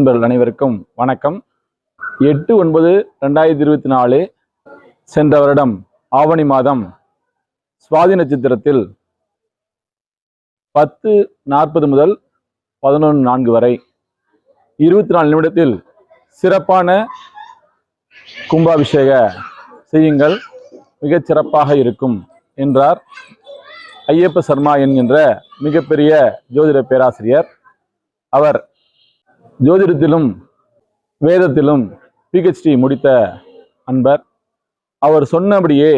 நண்பர்கள் அனைவருக்கும் வணக்கம். எட்டு ஒன்பது ரெண்டாயிரத்தி இருபத்தி நாலு சென்ற வருடம் ஆவணி மாதம் சுவாதி நட்சத்திரத்தில் பத்து நாற்பது முதல் பதினொன்று நான்கு வரை இருபத்தி நாலு நிமிடத்தில் சிறப்பான கும்பாபிஷேக செய்யுங்கள். மிகச் சிறப்பாக இருக்கும் என்றார் ஐயப்ப சர்மா என்கின்ற மிகப்பெரிய ஜோதிட பேராசிரியர். அவர் ஜோதிடத்திலும் வேதத்திலும் பிஹெச்டி முடித்த அன்பர் அவர் சொன்னபடியே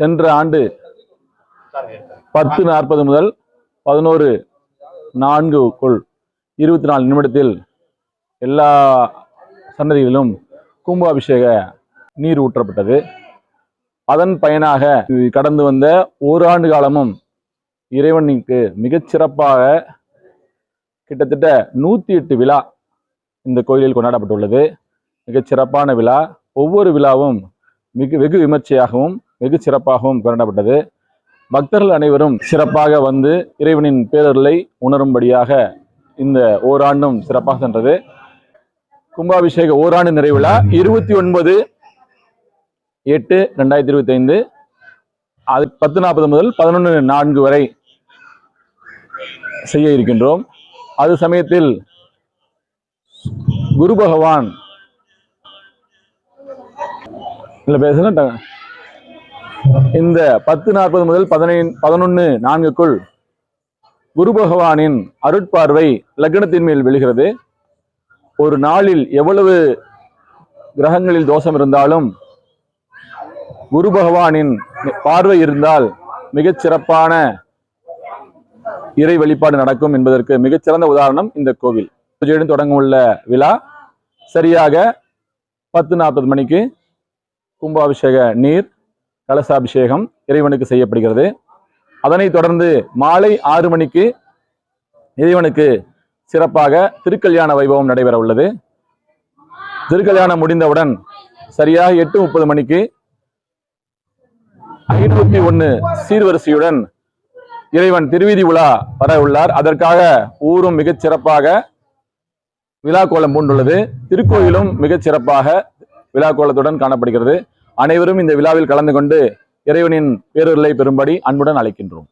சென்ற ஆண்டு பத்து நாற்பது முதல் பதினோரு நான்குக்குள் இருபத்தி நாலு நிமிடத்தில் எல்லா சன்னதிகளிலும் கும்பாபிஷேக நீர் ஊற்றப்பட்டது. அதன் பயனாக கடந்து வந்த ஓராண்டு காலமும் இறைவனுக்கு மிகச்சிறப்பாக கிட்டத்தட்ட நூற்றி எட்டு விழா இந்த கோயிலில் கொண்டாடப்பட்டுள்ளது. மிகச் சிறப்பான விழா. ஒவ்வொரு விழாவும் மிக வெகு விமர்சையாகவும் வெகு சிறப்பாகவும் கொண்டாடப்பட்டது. பக்தர்கள் அனைவரும் சிறப்பாக வந்து இறைவனின் பேரருளை உணரும்படியாக இந்த ஓராண்டும் சிறப்பாக சென்றது. கும்பாபிஷேக ஓராண்டு நிறைவிழா இருபத்தி ஒன்பது எட்டு ரெண்டாயிரத்தி இருபத்தி ஐந்து அது பத்து நாற்பது முதல் பதினொன்று நான்கு வரை செய்ய இருக்கின்றோம். அது சமயத்தில் குரு பகவான் இல்லை பேசுங்க இந்த பத்து நாற்பது முதல் பதினைந்து பதினொன்று நான்குக்குள் குரு பகவானின் அருட்பார்வை லக்னத்தின் மேல் விழுகிறது. ஒரு நாளில் எவ்வளவு கிரகங்களில் தோஷம் இருந்தாலும் குரு பகவானின் பார்வை இருந்தால் மிகச் சிறப்பான இறை வழிபாடு நடக்கும் என்பதற்கு மிகச்சிறந்த உதாரணம் இந்த கோவில். பூஜையுடன் தொடங்க உள்ள விழா சரியாக பத்து நாற்பது மணிக்கு கும்பாபிஷேக நீர் கலசாபிஷேகம் இறைவனுக்கு செய்யப்படுகிறது. அதனைத் தொடர்ந்து மாலை ஆறு மணிக்கு இறைவனுக்கு சிறப்பாக திருக்கல்யாண வைபவம் நடைபெற உள்ளது. திருக்கல்யாணம் முடிந்தவுடன் சரியாக எட்டு முப்பது மணிக்கு ஐநூற்றி ஒன்று சீர்வரிசையுடன் இறைவன் திருவீதி உலா வர உள்ளார். அதற்காக ஊரும் மிகச் சிறப்பாக விழா கோலம் பூண்டுள்ளது. திருக்கோயிலும் மிகச் சிறப்பாக விழா கோலத்துடன் காணப்படுகிறது. அனைவரும் இந்த விழாவில் கலந்து கொண்டு இறைவனின் பேரொருளை பெறும்படி அன்புடன் அழைக்கின்றோம்.